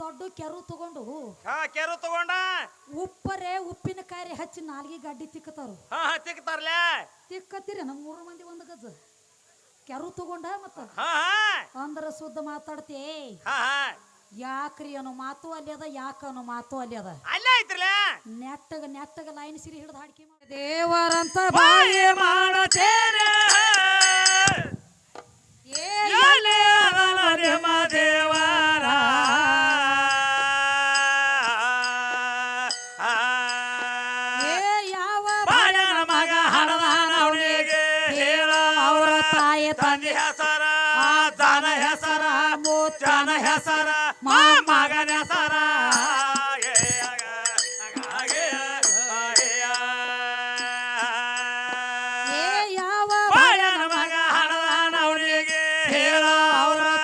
ದೊಡ್ಡ ಕೆರು ತಗೊಂಡು ಹಾ ಕೆರು ತಗೊಂಡ? ಉಪ್ಪರೇ ಉಪ್ಪಿನಕಾಯಿ ಹಚ್ಚಿ ನಾಲ್ಗಿ ಗಡ್ಡಿ ತಿಕ್ಕತಾರು. ಹಾ ಹಾ ತಿಕ್ತಾರ್ಲೆ ತಿಕ್ಕತ್ತೀರಿ ನಮ್ಮ ಮೂರು ಮಂದಿ ಒಂದು ಗಜ. ಕೆರು ತಗೊಂಡ ಮತ್ತ? ಅಂದ್ರ ಸುದ್ದ ಮಾತಾಡ್ತೇ ಯಾಕ್ರಿ ಅನ್ನೋ ಮಾತು ಅಲ್ಲಿ ಅದ ಯಾಕ ಅನ್ನೋ ಮಾತು ಅಲ್ಲಿ ಅದ. ಅಲ್ಲೇ ಐತ್ರಲೆ? ನೆಟ್ಟಗ ನೆಟ್ಟಗ ಲೈನ್ ಸಿರಿ ಹಿಡಿದು ಹಾಡ್ಕಿ ಮಾಡಿ. ದೇವರಂತ ಬಾಯಿ ಬಾಯಿ ಮಾಡತೇನೆ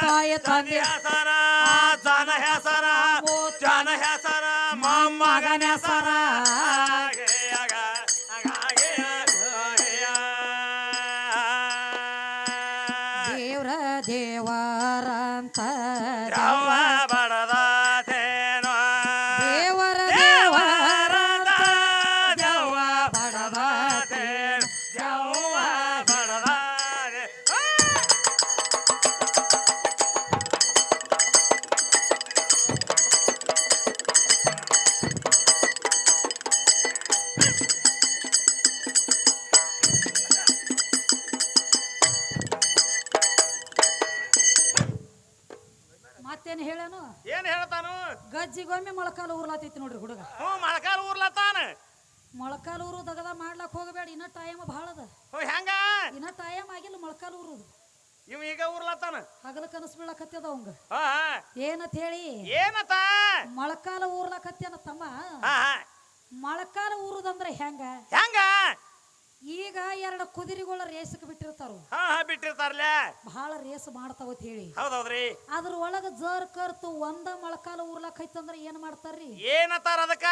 ತಾಯಿ ತಂದೆ? ಸರ ಹೆಸರ ಮಗನ ಹೆಸರ ಗಜ್ಜಿಗೊಮ್ಮೆ ಮೊಳಕಾಲ ಉರ್ಲಾತೈತಿ ನೋಡ್ರಿ ಹುಡುಗ. ಹ್ಞೂ ಮೊಳಕಾಲ ಊರ್ಲತಾನ. ಮೊಳಕಾಲ ಊರು ದಗದ ಮಾಡ್ಲಕ್ ಹೋಗಬೇಡ ಇನ್ನ ಟೈಮ್ ಭಾಳ ಅದ. ಹ್ಞೂ ಹೆಂಗ? ಇನ್ನ ಟೈಮ್ ಆಗಿಲ್ಲ ಮೊಳಕಾಲ ಊರು ಇವ ಈಗ ಊರ್ಲತಾನ. ಹಗಲ ಕನಸು ಬೀಳಕತ್ತದ ಅವಂಗ. ಏನತ್. ಏನಂತ ಹೇಳಿ? ಏನತ್ತ ಮೊಳಕಾಲ ಊರ್ಲಕತ್ಯಾನ ತಮ್ಮ. ಮೊಳಕಾಲ ಊರುದಂದ್ರ ಹೆಂಗ? ಹೆಂಗ? ಈಗ ಎರಡು ಕುದುರೆಗಳ ರೇಸಕ್ಕೆ ಬಿಟ್ಟಿರ್ತಾರು. ಹಾ ಹಾ ಬಿಟ್ಟಿರ್ತಾರಲ್ಲ? ಬಹಳ ರೇಸ್ ಮಾಡ್ತಾವತ್ ಹೇಳಿ. ಹೌದೌದ್ರಿ? ಅದ್ರ ಒಳಗ ಜರ್ ಕರ್ತು ಒಂದ ಮೊಳಕಾಲ ಊರ್ಲಕೈತಂದ್ರ ಏನ್ ಮಾಡ್ತಾರ್ರಿ? ಏನತ್ತಾರ ಅದಕ್ಕ?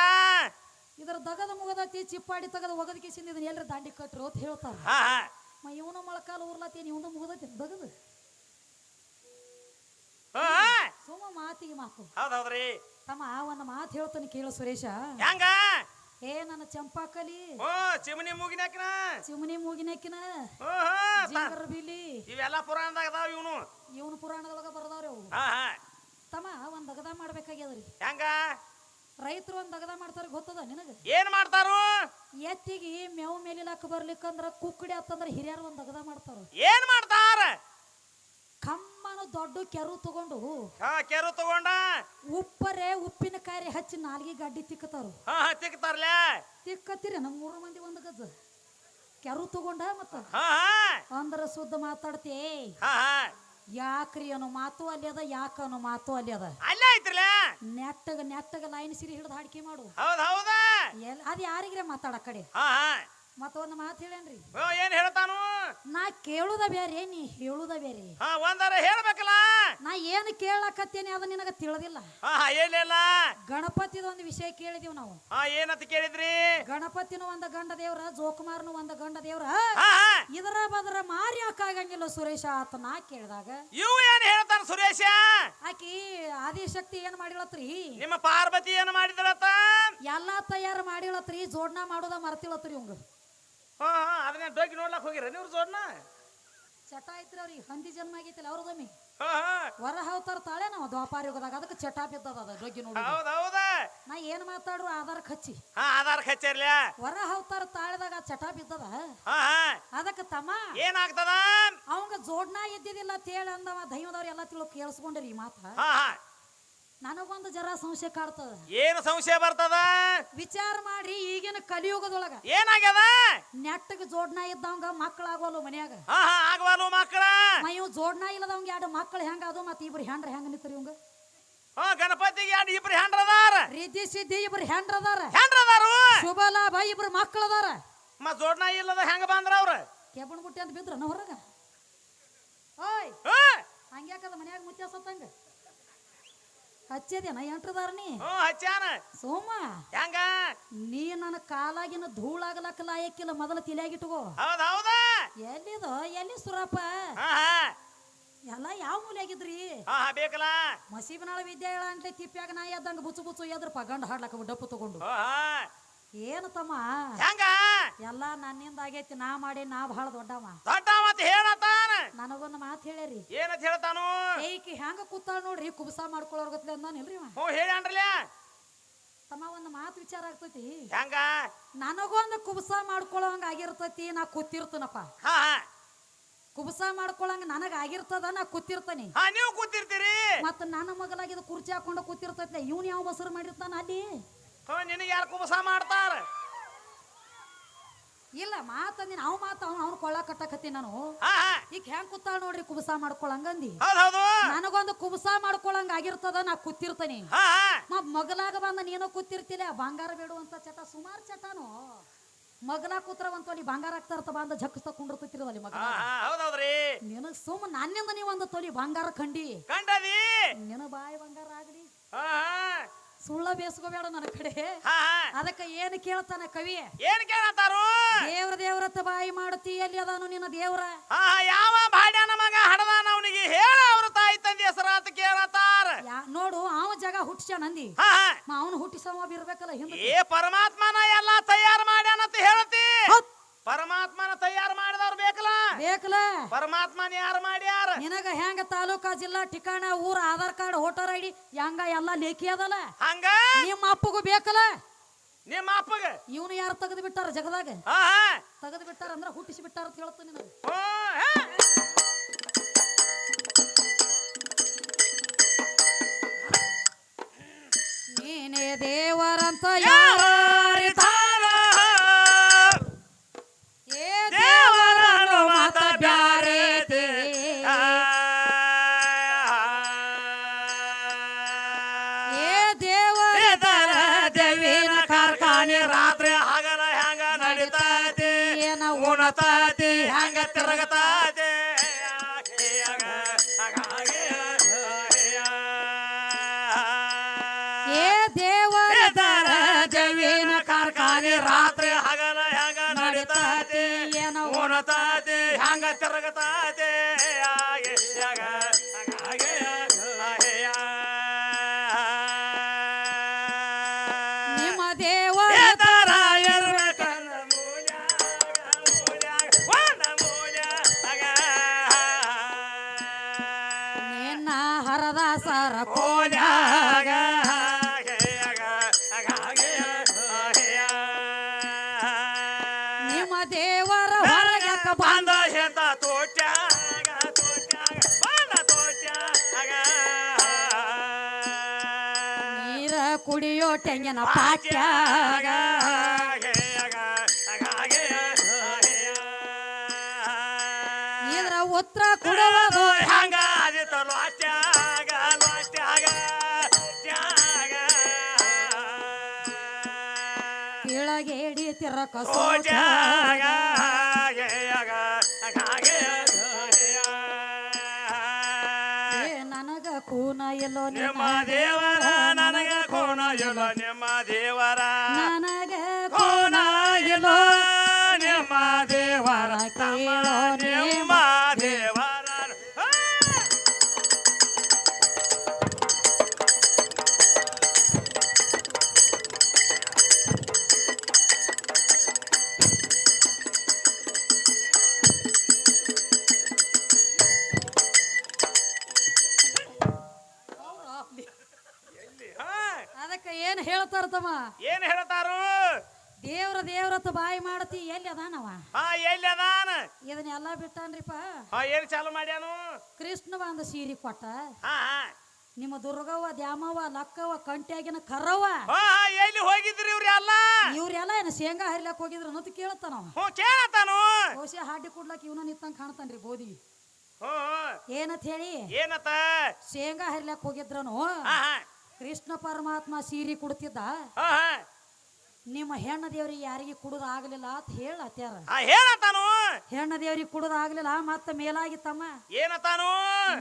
ಇದ್ರ ದಗದ ಮುಗದತಿ ಚಿಪ್ಪಾಡಿ ತಗದ ಒಗದ ಕಿಸಿಂದ ಇದನ್ನ ಎಲ್ರ ದಾಂಡಿ ಕಟ್ರು ಅಂತ ಹೇಳ್ತಾರ. ಹಾ ಹಾ. ಇವನು ಮೊಳಕಾಲ ಉರ್ಲಾತೇನಿ ಇವನು ಮುಗದತಿ ದಗದ? ಸುಮ್ಮ ಮಾತಿಗೆ ಮಾತು. ಹೌದೌದ್ರಿ. ತಮ್ಮ ಆ ಒಂದು ಮಾತು ಹೇಳ್ತಾನೆ ಕೇಳು ಸುರೇಶ. ಹೆಂಗ? ಏ ನನ್ನ ಚಂಪಾಕಲಿ. ಓ ಚಿಮನಿ ಮೂಗಿನಾಕಿನ ಚಿಮನಿ ಮೂಗಿನಾಕಿನ ಬಿಲಿ. ಇವೆಲ್ಲ ಪುರಾಣದಾಗ ಅದಾವ ಇವನು. ಇವನು ಪುರಾಣದೊಳಗ ಬರ್ದಾವ್ರಿ ಅವು. ತಮ್ಮ ಒಂದ್ ದಗದ ಮಾಡ್ಬೇಕಾಗ್ಯದ್ರಿ. ಹೆಂಗ? ರೈತರು ಒಂದ್ ದಗದ ಮಾಡ್ತಾರ ಗೊತ್ತದ ನಿನಗ? ಏನ್ ಮಾಡ್ತಾರು? ಎತ್ತಿಗೆ ಮೇವು ಮೇಲಿಲಾಕ ಬರ್ಲಿಕ್ಕಂದ್ರ ಕುಕ್ಕಡಿ ಆತಂದ್ರ ಹಿರಿಯರು ಒಂದ್ ದಗದ ಮಾಡ್ತಾರ. ಏನ್ ಮಾಡ್ತಾರ? ದೊಡ್ಡ ಕೆರು ತಗೊಂಡು ಹಾ ಕೆರು ತಗೊಂಡ? ಉಪ್ಪರೇ ಉಪ್ಪಿನಕಾಯಿ ಹಚ್ಚಿ ನಾಲ್ಗಿ ಗಡ್ಡಿ ತಿಕ್ಕತಾರು ಹಾ ತಿಕ್ಕತ್ತೀರಿ ನಮ್ಮ ಮೂರು ಮಂದಿ ಒಂದ್ ಗಜ. ಕೆರು ತಗೊಂಡ ಮತ್ತ? ಅಂದ್ರ ಸುದ್ದ ಮಾತಾಡ್ತಿ ಯಾಕ್ರಿ ಅನ್ನೋ ಮಾತು ಅಲ್ಲಿ ಅದ ಯಾಕ ಅನ್ನೋ ಮಾತು ಅಲ್ಲಿ ಅದ. ಅಲ್ಲೇ ನೆಟ್ಟಗ ನೆಟ್ಟಗ ಲೈನ್ ಸಿರಿ ಹಿಡಿದು ಹಾಡಿಕೆ ಮಾಡು. ಹೌದ್ ಹೌದಾ? ಅದ್ ಯಾರಿಗ್ರೆ ಮಾತಾಡ ಕಡೆ? ಮತ್ತೊಂದು ಮಾತು ಹೇಳೇನ್ರಿ? ಓ ಏನ್ ಹೇಳ್ತಾನು? ನಾ ಕೇಳುದ ಬೇರೆ ನೀ ಹೇಳುದ ಬೇರೆ. ಒಂದರ ಒಂದಾರ ಹೇಳ್ಬೇಕಲ್ಲ? ನಾ ಏನು ಕೇಳಕತ್ತೇನೆ ಅದು ನಿನಗ ತಿಳಿದಿಲ್ಲ. ಹಾ ಏನಿಲ್ಲ ಗಣಪತಿದ ಒಂದು ವಿಷಯ ಕೇಳಿದೀವಿ ನಾವು. ಹಾ ಏನಂತ ಕೇಳಿದ್ರಿ? ಗಣಪತಿನೂ ಒಂದ ಗಂಡ ದೇವ್ರ ಜೋಕುಮಾರ್ನು ಒಂದ ಗಂಡ ದೇವ್ರ. ಹಾ ಹಾ. ಇದರ ಬದ್ರ ಮಾರಿ ಹಾಕಾಗಂಗಿಲ್ಲ ಸುರೇಶ ಆತ ನಾ ಕೇಳಿದಾಗ. ಇವು ಏನ್ ಹೇಳ್ತಾನ ಸುರೇಶ? ಆಕಿ ಆದಿಶಕ್ತಿ ಏನ್ ಮಾಡಿಳತ್ರಿ? ನಿಮ್ಮ ಪಾರ್ವತಿ ಏನ್ ಮಾಡಿದ್ರ ಎಲ್ಲಾ ತಯಾರು ಮಾಡಿಳತ್ರಿ ಜೋಡ್ನ ಮಾಡೋದ ಮರ್ತಿಳತ್ರಿ ಇವಂಗ. ಹಾ ಹಾ ಅದನ್ನ ಡೋಗಿ ನೋಡ್ಲಕ್ ಹೋಗಿರ ನೀವ್ರ ಜೋಡ್ನ ಚಟ ಐತ್ರಿ ಅವ್ರಿಗೆ ಹಂದಿ ಜನ್ಮ ಆಗೈತಿಲ್ಲ ಅವ್ರದೊಮ್ಮೆ ಹಾ ಹಾ. ವರ ಹಾವ್ತಾರ ತಾಳೆ ನಾವು ದ್ವಾಪಾರ ಯುಗದಾಗ ಅದಕ್ಕೆ ಚಟ ಬಿದ್ದದ ಅದ ಡೊಗ್ಗಿ ನೋಡಿ ಹೌದ್ ಹೌದ. ನಾ ಏನ್ ಮಾತಾಡ್ರು ಆಧಾರ ಖಚ್ಚಿ ಹಾ ಆಧಾರ್ ಹಚ್ಚಿರ್ಲ ವರ ಹಾವ್ತಾರ ತಾಳೆದಾಗ ಆ ಚಟ ಬಿದ್ದದ? ಹಾ ಹಾ. ಅದಕ್ಕೆ ತಮ್ಮ. ಏನಾಗ್ತದ? ಅವಂಗ ಜೋಡ್ನ ಇದ್ದಿದ್ದಿಲ್ಲ ತೇಳ ಅಂದವ ದೈವದವ್ರು ಎಲ್ಲ ತಿಳೋ ಕೇಳಿಸ್ಕೊಂಡ್ರಿ ಈ ಮಾತ. ಹಾ ಹಾ. ನನಗೊಂದು ಜರ ಸಂಶಯ ಕಾಡ್ತದ. ಏನು ಸಂಶಯ ಬರ್ತದ? ವಿಚಾರ ಮಾಡ್ರಿ ಈಗಿನ ಕಲಿಯುಗದೊಳಗ. ಏನಾಗ್ಯದ? ನೆಟ್ಟಗೆ ಜೋಡ್ನ ಇದ್ದವಂಗ ಮಕ್ಕಳಾಗೋಲ್ಲ ಮನ್ಯಾಗ. ಹಾ ಹಾ ಆಗವಾಲು ಮಕ್ಕಳ. ಮ ಇವ್ ಜೋಡ್ನ ಇಲ್ಲದವಂಗ ಎರಡು ಮಕ್ಕಳು ಹೆಂಗ ಅದು ಮತ್ತೆ ಇಬ್ರು ಹೆಂಡ್ರ ಹೆಂಗ ನಿಂತ್ರಿ ಇವಂಗ? ಹಾ ಗಣಪತಿಗೆ ಎರಡು ಇಬ್ರು ಹೆಂಡ್ರ ಅದಾರ ರಿದ್ದಿ ಸಿದ್ದಿ ಇಬ್ರು ಹೆಂಡ್ರ ಅದಾರ ಹೆಂಡ್ರ ಅದಾರು ಶುಭ ಲಾಭ ಇಬ್ರು ಮಕ್ಕಳದಾರ. ಮತ್ ಜೋಡ್ನ ಇಲ್ಲದ ಹೆಂಗ ಬಂದ್ರ ಅವ್ರ? ಕೆಬ್ಬಣ ಬುಟ್ಟಿ ಅಂತ ಬಿದ್ರ ಹೊರಗ? ಓಯ್! ಹಂಗ್ಯಾಕದ ಮನ್ಯಾಗ ಮುಚ್ಚ ಸತ್ತಂಗ ಹಚ್ಚದೇನ ಎಂಟ್ರದಾರ ನೀ? ಹ್ಞೂ ಹಚ್ಚಾನ ಸೋಮ ಹೆಂಗ? ನೀ ನನ್ನ ಕಾಲಾಗಿನ ಧೂಳಾಗಲಕ್ಕ ಲಾಯಕ್ಕಿಲ್ಲ ಮೊದಲ ತಿಳಿಯಾಗಿಟ್ಟುಗೋ ಹೌದ್ ಹೌದಾ. ಎಲ್ಲಿದು? ಎಲ್ಲಿ ಸುರಪ್ಪ? ಹಾ ಹಾ. ಎಲ್ಲ ಯಾವ ಮೂಲಿಯಾಗಿದ್ರಿ? ಆಗಿದ್ರಿ ಹಾ ಹಾ ಬೇಕಲ್ಲ. ಮಸೀಬನಾಳ ವಿದ್ಯಾಳ ಅಂತ ತಿಪ್ಪ್ಯಾಗ ನಾ ಎದ್ದಂಗ ಬುಚ್ಚು ಬುಚ್ಚು ಪ ಗಂಡ ಹಾಡ್ಲಕ್ಕ ಡಪ್ಪು ತಗೊಂಡು. ಹಾ ಹಾ. ಏನು ತಮ್ಮ? ಹೆಂಗ? ಎಲ್ಲ ನನ್ನಿಂದ ಆಗೈತಿ ನಾ ಮಾಡಿ ನಾ ಬಹಳ ದೊಡ್ಡವ. ದೊಡ್ಡ ಮತ್ತೆ ಹೇಳತಾನ ನನಗೊಂದು ಮಾತು ಹೇಳ್ಯಾರಿ. ಏನಂತ ಹೇಳ್ತಾನು? ಈಕಿ ಹೆಂಗ ಕೂತಾಳ ನೋಡ್ರಿ ಕುಬಸ ಮಾಡ್ಕೊಳ್ಳೋರ್ ಗೊತ್ತಲೆ ಅಂದಾನಿಲ್ರಿ ಇವ ಹ್ಞೂ ಹೇಳಿ ಅನ್ರಲ್ಲ ತಮ್ಮ ಒಂದು ಮಾತು ವಿಚಾರ ಆಗ್ತೈತಿ. ಹೆಂಗ ನನಗೊಂದು ಕುಬಸ ಮಾಡ್ಕೊಳ್ಳೋಂಗ ಆಗಿರ್ತೈತಿ ನಾ ಕೂತಿರ್ತನಪ್ಪ. ಹಾ ಹಾ. ಕುಬಸ ಮಾಡ್ಕೊಳ್ಳಂಗ ನನಗ ಆಗಿರ್ತದ ನಾ ಕೂತಿರ್ತಾನೆ. ಹಾ ನೀವು ಕೂತಿರ್ತೀರಿ. ಮತ್ತ ನನ್ನ ಮಗಲಾಗಿದ ಕುರ್ಚಿ ಹಾಕೊಂಡು ಕೂತಿರ್ತೈತಿ ಇವ್ನ ಯಾವ ಬಸರು ಮಾಡಿರ್ತಾನ ಅಲ್ಲಿ? ಹ್ಞೂ ನಿನಗೆ ಯಾರು ಕುಬಸ ಮಾಡ್ತಾರ? ಇಲ್ಲ ಮಾತಂದಿನ ನಾವು ಮಾತ ಅವ್ನು ಅವ್ನು ಕೊಳ್ಳ ಕಟ್ಟಕತ್ತೀನಿ ನಾನು. ಈಗ ಹೆಂಗ್ ಕೂತಾಳ ನೋಡ್ರಿ ಕುಬಸ ಮಾಡ್ಕೊಳಂಗಂದಿ ನನಗೊಂದು ಕುಬಸ ಮಾಡ್ಕೊಳಂಗ ಆಗಿರ್ತದ ನಾ ಕೂತಿರ್ತಾನೆ. ಹಾ ಹಾ. ಮ ಮಗಲಾಗ ಬಂದ ನೀನು ಕೂತಿರ್ತಿಲ್ಲ ಬಂಗಾರ ಬೇಡುವಂತ ಚಟ ಸುಮಾರು ಚಟನು. ಮಗಲ ಕೂತ್ರ ಒಂದ್ ತೊಲಿ ಬಂಗಾರ ಆಗ್ತಾರತ ಬಂದ ಜಕ್ಕಸ್ತ ತಕೊಂಡ್ರು ಮಗ ಹೌದ್ ಹೌದ್ರಿ ನಿನಗ್ ಸುಮ್ ನನ್ನಿಂದ ನೀ ಒಂದು ತೊಲಿ ಬಂಗಾರ ಕಂಡಿ. ನಿನ ಬಾಯಿ ಬಂಗಾರ ಆಗ್ಲಿ. ಸುಳ್ಳ ಬೇಸ್ಕೋಬೇಡ ನನ್ನ ಕಡೆ. ಅದಕ್ಕ ಏನ್ ಕೇಳ್ತಾನ ಕವಿ ಏನ್ ಕೇಳತ್ತಾರು ದೇವ್ರ ದೇವ್ರತ್ತ ಬಾಯಿ ಮಾಡುತ್ತಿ ಎಲ್ಲಿ ಅದಾನು ನಿನ್ನ ದೇವ್ರ? ಯಾವ ಭಾಡ್ಯಾನ ಮಗ ಹಡದಾನ ಅವನಿಗೆ? ಹೇಳ ಅವ್ರ ತಾಯಿ ತಂದೆ ಹೆಸರಾತ ಕೇಳತ್ತಾರ. ಯಾ ನೋಡು ಅವ ಜಗ ಹುಟ್ಟಿಸ್ಯಾನಂದಿ ಅವನು ಹುಟ್ಟಿಸವ ಇರ್ಬೇಕಲ್ಲ ಹಿಂದೆ ಏ ಪರಮಾತ್ಮನ ಎಲ್ಲಾ ತಯಾರು ಮಾಡ್ಯಾನಂತ ಹೇಳತಿ. ಪರಮಾತ್ಮನ ತಯಾರು ಮಾಡಿದವ್ರು ಬೇಕಲ್ಲ? ಬೇಕಲ್ಲ. ಪರಮಾತ್ಮನ ಯಾರು ಮಾಡ್ಯಾರ ನಿನಗ ಹೆಂಗ ತಾಲೂಕಾ ಜಿಲ್ಲಾ ಠಿಕಾಣ ಊರ ಆಧಾರ್ ಕಾರ್ಡ್ ವೋಟರ್ ಐಡಿ ಡಿ ಹೆಂಗ ಎಲ್ಲ ಲೇಖಿ ಅದಲ್ಲ? ಹಂಗ? ನಿಮ್ಮ ಅಪ್ಪಗೂ ಬೇಕಲ್ಲ? ನಿಮ್ಮ ಅಪ್ಪಗ? ಇವನು ಯಾರು ತೆಗೆದು ಬಿಟ್ಟಾರ ಜಗದಾಗ? ಹಾ ತೆಗೆದು ಬಿಟ್ಟಾರ ಅಂದ್ರೆ ಹುಟ್ಟಿಸಿ ಬಿಟ್ಟಾರ ಅಂತ ಹೇಳ್ತೀನಿ ನಿನಗ ಓ, ಹೇ. ನೀನೇ ದೇವರಂತ ಯಾರು? ಏನ ಉಣತೈತಿ ತಿರುಗತಾತಿ. ತಿರುಗತೈತಿ ಏ ದೇವರ ಜವೀನ ಕಾರ್ಖಾನೆ ರಾತ್ರಿ ಹಗಲ ಹೆಂಗ ನಡೀತಾತಿ? ಏನೋ ಉಣತೈತಿ ಹ್ಯಾಂಗ ತಿರುಗತೈತಿ? ಪಾಠ ಪಾಟ್ಯಾಗ. ಇದ್ರ ಉತ್ತರ ಕೊಡುವುದು ಕೆಳಗೆ ಹಿಡಿಯುತ್ತಿರ ಹಾಗೆ ನನಗ ಕೂನ ಎಲ್ಲೋ ನಿಮ್ಮ ದೇವರ ಇಲ್ಲ ನಿಮ್ಮ ದೇವರ. ನನಗ ಕೋಣ ಇಲ್ಲ ನಿಮ್ಮ ದೇವರ. ತಮ್ಮ ಅದಕ್ಕ ಏನ್ ಹೇಳ್ತಾರ ತಮ್ಮ? ಏನ್ ಹೇಳ್ತಾರು? ದೇವ್ರ ದೇವ್ರತ್ತ ಬಾಯಿ ಮಾಡತಿ ಎಲ್ಲಿ ಅದಾನವ? ಹಾ ಎಲ್ಲಿ ಅದಾನ? ಇದನ್ನೆಲ್ಲ ಬಿಟ್ಟಾನ್ರಿಪ್ಪ. ಹಾ ಏನ್ ಚಾಲು ಮಾಡ್ಯಾನು? ಕೃಷ್ಣ ಬಂದ ಸೀರೆ ಕೊಟ್ಟ. ಹಾ ಹಾ. ನಿಮ್ಮ ದುರ್ಗವ್ವ ದ್ಯಾಮವ್ವ ಲಕ್ಕವ್ವ ಕಂಟ್ಯಾಗಿನ ಕರವ್ವ ಎಲ್ಲಿ ಹೋಗಿದ್ರಿ ಇವ್ರೆಲ್ಲ ಎಲ್ಲ? ಇವ್ರೆಲ್ಲ ಏನ ಶೇಂಗಾ ಹರಿಲಕ್ ಹೋಗಿದ್ರು ಅನ್ನೋದು ಹ್ಞೂ ಕೇಳತಾನು ಬಹುಶಃ ಹಾಡಿ ಕೊಡ್ಲಕ್ ಇವನ ನಿತ್ತಂಗ್ ಕಾಣ್ತಾನ್ರಿ ಬೋದಿ. ಏನಂತ ಹೇಳಿ? ಏನತ್ತ ಶೇಂಗಾ ಹರಿಲಕ್ ಹೋಗಿದ್ರನು. ಕೃಷ್ಣ ಪರಮಾತ್ಮ ಸೀರೆ ಕೊಡ್ತಿದ್ದ? ನಿಮ್ಮ ಹೆಣ್ಣ ದೇವ್ರಿಗೆ ಯಾರಿಗೆ ಕುಡುದ ಆಗ್ಲಿಲ್ಲ ಅಂತ ಹೇಳತ್ಯಾರ ಹೇಳತಾನು ಹೆಣ್ಣ ದೇವ್ರಿಗೆ ಕುಡುದ ಆಗ್ಲಿಲ್ಲ ಮತ್ತ ಮೇಲಾಗಿ ತಮ್ಮ. ಏನತಾನು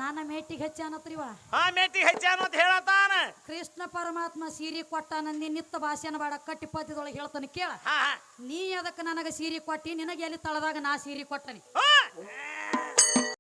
ನನ್ನ ಮೇಟಿಗೆ ಹೆಚ್ಚ ಅನ್ನತ್ರಿವ. ಹಾ ಮೆಟ್ಟಿಗೆ ಹೆಚ್ಚಾನು ಅಂತ ಹೇಳತಾನ ಕೃಷ್ಣ ಪರಮಾತ್ಮ ಸೀರೆ ಕೊಟ್ಟ ನಂದಿ ನಿತ್ತ ಭಾಷೆನ ಬೇಡ ಕಟ್ಟಿ ಪದ್ಯದೊಳಗೆ ಹೇಳ್ತಾನೆ ಕೇಳ. ನೀ ಅದಕ್ಕೆ ನನಗ ಸೀರೆ ಕೊಟ್ಟಿ ನಿನಗೆ ಎಲ್ಲಿ ತಳದಾಗ ನಾ ಸೀರೆ ಕೊಟ್ಟನಿ. ಹಾ.